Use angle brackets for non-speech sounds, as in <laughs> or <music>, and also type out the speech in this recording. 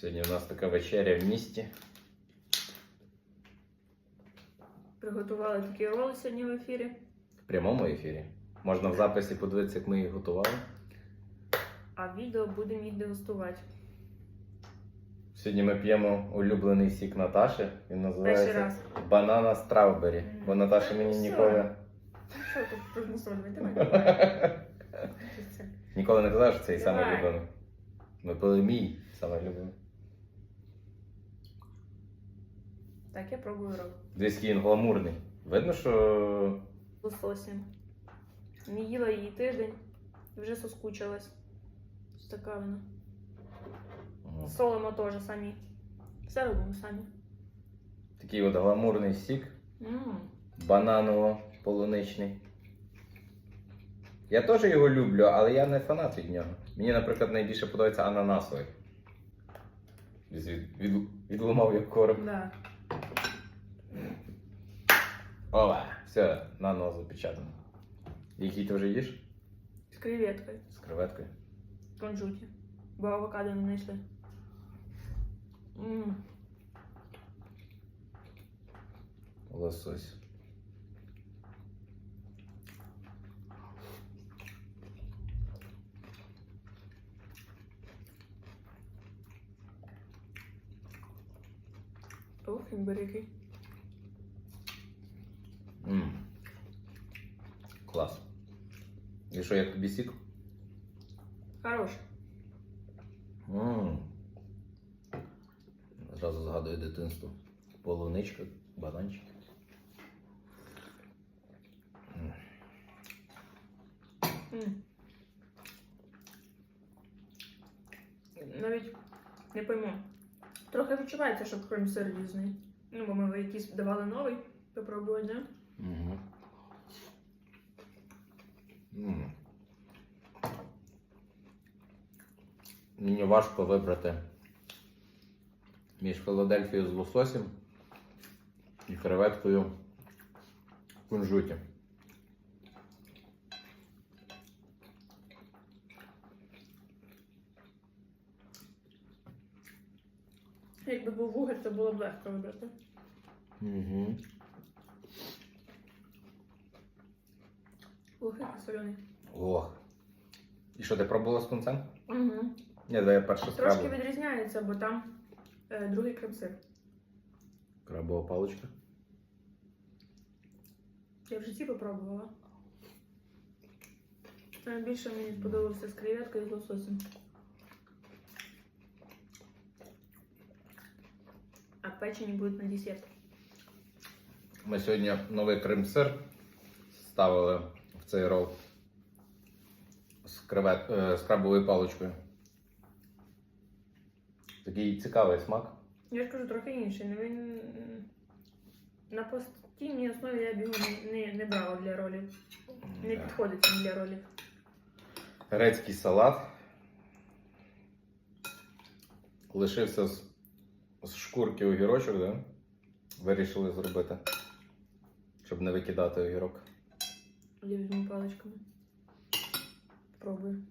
Сьогодні у нас така вечеря в місті. Приготували такі роли сьогодні в ефірі. В прямому ефірі. Можна в записі подивитися, як ми їх готували. А відео будемо їх дегустувати. Сьогодні ми п'ємо улюблений сік Наташі. Він Перший називається раз. Банана Страубері. Бо Наташа мені Все. ніколи. Що тут примусовувати? Давай. <laughs> Це. Ніколи не казав, що це і саме Давай. любимий. Ми пили мій саме любимий. Так, я пробую рол. Десь він гламурний. Видно, що Лососем. Не їла її тиждень. і Вже соскучилась. Ось така вона. Солимо теж самі. Все робимо самі. такий от гламурний сік, М. бананово-полуничний. Я теж його люблю, але я не фанат від нього. Мені, наприклад, найбільше подобається ананасовий. Від, від, відломав як короб. Да. Ова, все, наново запечатано. Який ти вже їш? З креветкою. З креветкою. Кунжуті. Бо авокадо не знайшли. М. Лосось. Ох, імбирики. М. Клас. І що, як тобі сік? Хорош. М. Зразу згадую дитинство. Полуничка, бананчик. Навіть не пойму. Трохи відчувається, що крем-сир різний. Ну, бо ми якийсь давали новий попробувати, да? Угу. М. Мені важко вибрати між Філадельфією з лососем і креветкою в кунжуті. Якби був вуголь, то було б легко вибрати. Угу. Соляний. Ох. І що, ти пробувала з тунцем? Угу. Ні, давай я перше Трошки спробую. відрізняється, бо там е, другий крем-сир. Крабова паличка. Я в житті попробувала. Найбільше мені сподобався з креветкою і з лососем. А печені будуть на десерт. Ми сьогодні новий крем-сир ставили в цей рол з, кревет, е, з крабовою паличкою. Такий цікавий смак. Я ж кажу, трохи інший. Він на постійній основі я б його не, не, брала для ролів. Не підходить він для ролів. Грецький салат. Лишився з, з шкурки огірочок, да? Вирішили зробити, щоб не викидати огірок. Я візьму паличками. Пробую.